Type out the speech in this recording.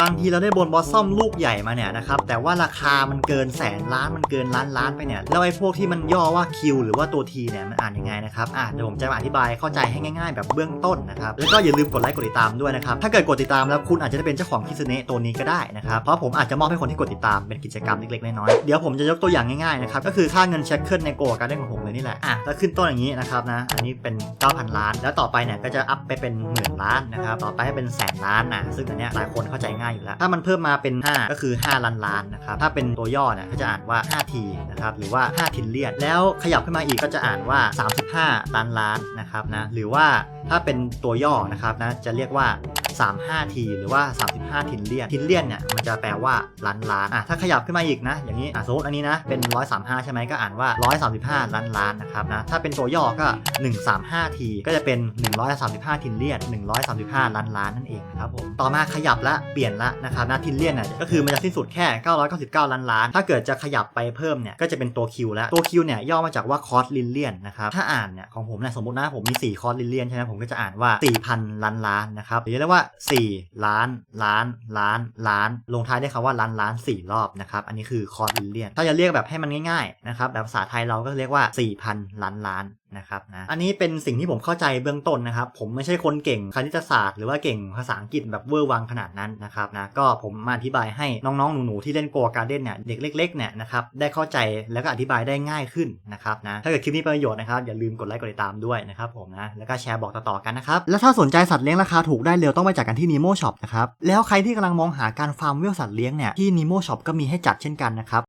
บางทีเราได้บนบอสซอมลูกใหญ่มาเนี่ยนะครับแต่ว่าราคามันเกินแสนล้านมันเกินล้านล้านไปเนี่ยแล้วไอ้พวกที่มันย่อว่า Q หรือว่าตัว T เนี่ยมันอ่านยังไงนะครับอะเดี๋ยวผมจะมาอธิบายเข้าใจให้ง่ายๆ แบบเบื้องต้นนะครับแล้วก็อย่าลืมกดไลค์กดติดตามด้วยนะครับถ้าเกิดกดติดตามแล้วคุณอาจจะได้เป็นเจ้าของคิสเนะตัวนี้ก็ได้นะครับเพราะผมอาจจะมอบให้คนที่กดติดตามเป็นกิจกรรมเล็กๆน้อยๆเดี๋ยวผมจะยกตัวอย่างง่ายๆนะครับก็คือค่าเงินเช็คเคิลในโกการเล่นของผมเลยนี่แหละอะถ้าขึ้นต้นอย่างนี้นะครับนะอันนี้เป็น 9,000 ล้าน แล้วต่อไปเนี่ยก็จะอัพไปเป็นหมื่นล้านนะครับต่อไปให้เป็นแสนล้านนะซึ่งอันเนี้ยหลายคนเข้าใจง่ายอยู่แล้ว ถ้ามันเพิ่มมาเป็น 5 ก็คือ 5 ล้านล้านนะครับ ถ้าเป็นตัวย่อเนี่ยก็จะอ่านว่า 5T นะครับ หรือว่า 5ทินเลียน แล้วขยับขึ้นมาอีกก็จะอ่านว่า 35 ล้านล้านนะครับนะ หรือว่าถ้าเป็นตัวย่อนะครับนะ จะเรียกว่า 35 ทีหรือว่า 35ทินเลียนทินเลียนเนี่ยมันจะแปลว่าล้านล้านอะถ้าขยับขึ้นมาอีกนะ อย่างนี้อะสมมติอันนี้นะเป็น 135 ใช่ไหมก็อ่านว่า 135 ล้านล้านนะครับนะถ้าเป็นตัวย่อก็ 135 ทีก็จะเป็น 135ทินเลียน135 ล้านล้านนั่นเองนะครับผมต่อมาขยับละเปลี่ยนละนะครับนะทินเลียนเนี่ยก็คือมันจะสิ้นสุดแค่ 999 ล้านล้าน ถ้าเกิดจะขยับไปเพิ่มเนี่ยก็จะเป็นตัว Q แล้วตัว Q เนี่ยย่อมาจากว่าคอสลินเลียนนะครับถ้าอ่านเนี่ยของผมเนี่ยสมมตินะผมมี 4 คอสลินเลียนใช่ไหมผมก็จะอ่านว่า 4,000 ล้านล้านนะครับหรือเรียกว่า4 ล้าน ล้าน ล้าน ล้าน ลงท้ายด้วยคำว่าล้านล้าน 4 รอบนะครับ อันนี้คือคอสลิเลียน ถ้าจะเรียกแบบให้มันง่ายๆนะครับ แบบภาษาไทยเราก็เรียกว่า 4,000 ล้านล้าน นะครับนะอันนี้เป็นสิ่งที่ผมเข้าใจเบื้องต้นนะครับ ผมไม่ใช่คนเก่งคณิตศาสตร์หรือว่าเก่งภาษาอังกฤษแบบเวอร์วังขนาดนั้นนะครับนะก็ผมมาอธิบายให้น้องๆหนูๆที่เล่นโกการ์เด้นเนี่ยเด็กเล็กๆเนี่ยนะครับได้เข้าใจแล้วก็อธิบายได้ง่ายขึ้นนะครับนะถ้าเกิดคลิปนี้เป็นประโยชน์นะครับอย่าลืมกดไลค์กดติดตามด้วยนะครับผมนะแล้วก็แชร์บอกต่อๆกันนะครับแล้วถ้าสนใจสัตว์เลี้ยงราคาถูกได้เร็วต้องไปจัดกันที่ Nemo Shop นะครับแล้วใครที่กำลังมองหาการฟาร์มเวลสัตว์เลี้ยงเนี่ยที่ Nemo Shop ก็มีให้จัดเช่นกันนะครับ